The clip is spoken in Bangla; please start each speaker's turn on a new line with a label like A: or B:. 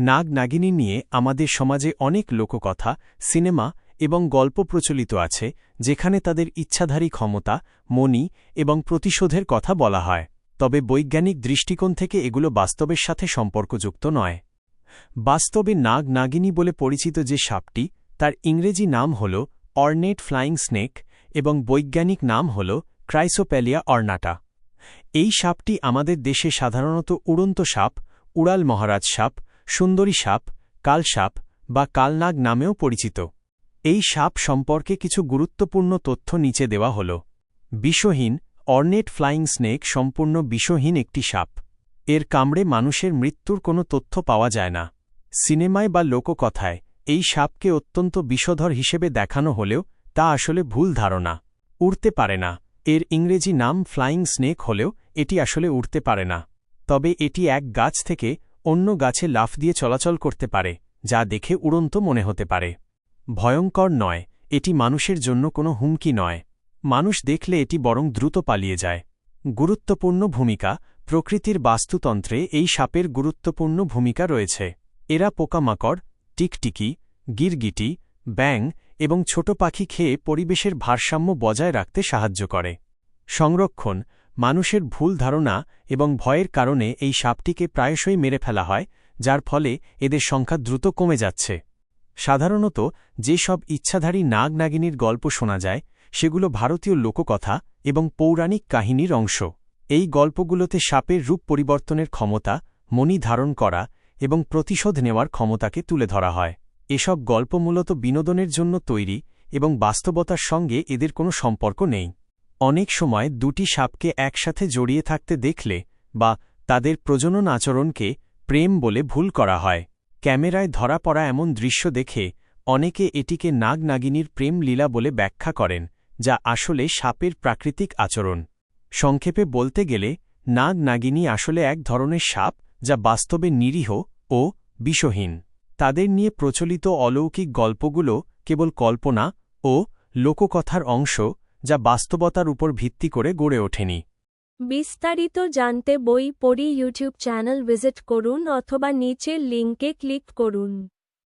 A: নাগ নাগিনী নিয়ে আমাদের সমাজে অনেক লোককথা, সিনেমা এবং গল্প প্রচলিত আছে, যেখানে তাদের ইচ্ছাধারী ক্ষমতা, মনি এবং প্রতিশোধের কথা বলা হয়। তবে বৈজ্ঞানিক দৃষ্টিকোণ থেকে এগুলো বাস্তবের সাথে সম্পর্কযুক্ত নয়। বাস্তবে নাগ নাগিনী বলে পরিচিত যে সাপটি, তার ইংরেজি নাম হল অর্নেট ফ্লাইং স্নেক এবং বৈজ্ঞানিক নাম হল ক্রাইসোপ্যালিয়া অর্নাটা। এই সাপটি আমাদের দেশে সাধারণত উড়ন্ত সাপ, উড়াল মহারাজ সাপ, সুন্দরী সাপ কালসাপ বা কালনাগ নামেও পরিচিত। এই সাপ সম্পর্কে কিছু গুরুত্বপূর্ণ তথ্য নিচে দেওয়া হল। বিষহীন, অর্নেট ফ্লাইং স্নেক সম্পূর্ণ বিষহীন একটি সাপ। এর কামড়ে মানুষের মৃত্যুর কোনো তথ্য পাওয়া যায় না। সিনেমায় বা লোককথায় এই সাপকে অত্যন্ত বিষধর হিসেবে দেখানো হলেও তা আসলে ভুল ধারণা। উড়তে পারে না। এর ইংরেজি নাম ফ্লাইং স্নেক হলেও এটি আসলে উড়তে পারে না। তবে এটি এক গাছ থেকে অন্য গাছে লাফ দিয়ে চলাচল করতে পারে, যা দেখে উড়ন্ত মনে হতে পারে। ভয়ঙ্কর নয়, এটি মানুষের জন্য কোনো হুমকি নয়। মানুষ দেখলে এটি বরং দ্রুত পালিয়ে যায়। গুরুত্বপূর্ণ ভূমিকা, প্রকৃতির বাস্তুতন্ত্রে এই সাপের গুরুত্বপূর্ণ ভূমিকা রয়েছে। এরা পোকামাকড়, টিকটিকি, গিরগিটি ব্যাং এবং ছোট পাখি খেয়ে পরিবেশের ভারসাম্য বজায় রাখতে সাহায্য করে। সংরক্ষণ, মানুষের ভুল ধারণা এবং ভয়ের কারণে এই সাপটিকে প্রায়শই মেরে ফেলা হয়, যার ফলে এদের সংখ্যা দ্রুত কমে যাচ্ছে। সাধারণত যে সব ইচ্ছাধারী নাগ নাগিনীর গল্প শোনা যায়, সেগুলো ভারতীয় লোককথা এবং পৌরাণিক কাহিনীর অংশ। এই গল্পগুলোতে সাপের রূপ পরিবর্তনের ক্ষমতা, মনি ধারণ করা এবং প্রতিশোধ নেওয়ার ক্ষমতাকে তুলে ধরা হয়। এসব গল্প মূলত বিনোদনের জন্য তৈরি এবং বাস্তবতার সঙ্গে এদের কোনো সম্পর্ক নেই। অনেক সময় দুটি সাপকে একসাথে জড়িয়ে থাকতে দেখলে বা তাদের প্রজনন আচরণকে প্রেম বলে ভুল করা হয়। ক্যামেরায় ধরা পড়া এমন দৃশ্য দেখে অনেকে এটিকে নাগ নাগিনীর প্রেম লীলা বলে ব্যাখ্যা করেন, যা আসলে সাপের প্রাকৃতিক আচরণ। সংক্ষেপে বলতে গেলে নাগ নাগিনী আসলে এক ধরনের সাপ যা বাস্তবে নিরীহ ও বিষহীন। তাদের নিয়ে প্রচলিত অলৌকিক গল্পগুলো কেবল কল্পনা ও লোককথার অংশ যা বাস্তবতার উপর ভিত্তি করে গড়ে ওঠেনি।
B: বিস্তারিত জানতে বই পড়ি ইউটিউব চ্যানেল ভিজিট করুন অথবা নিচের লিঙ্কে ক্লিক করুন।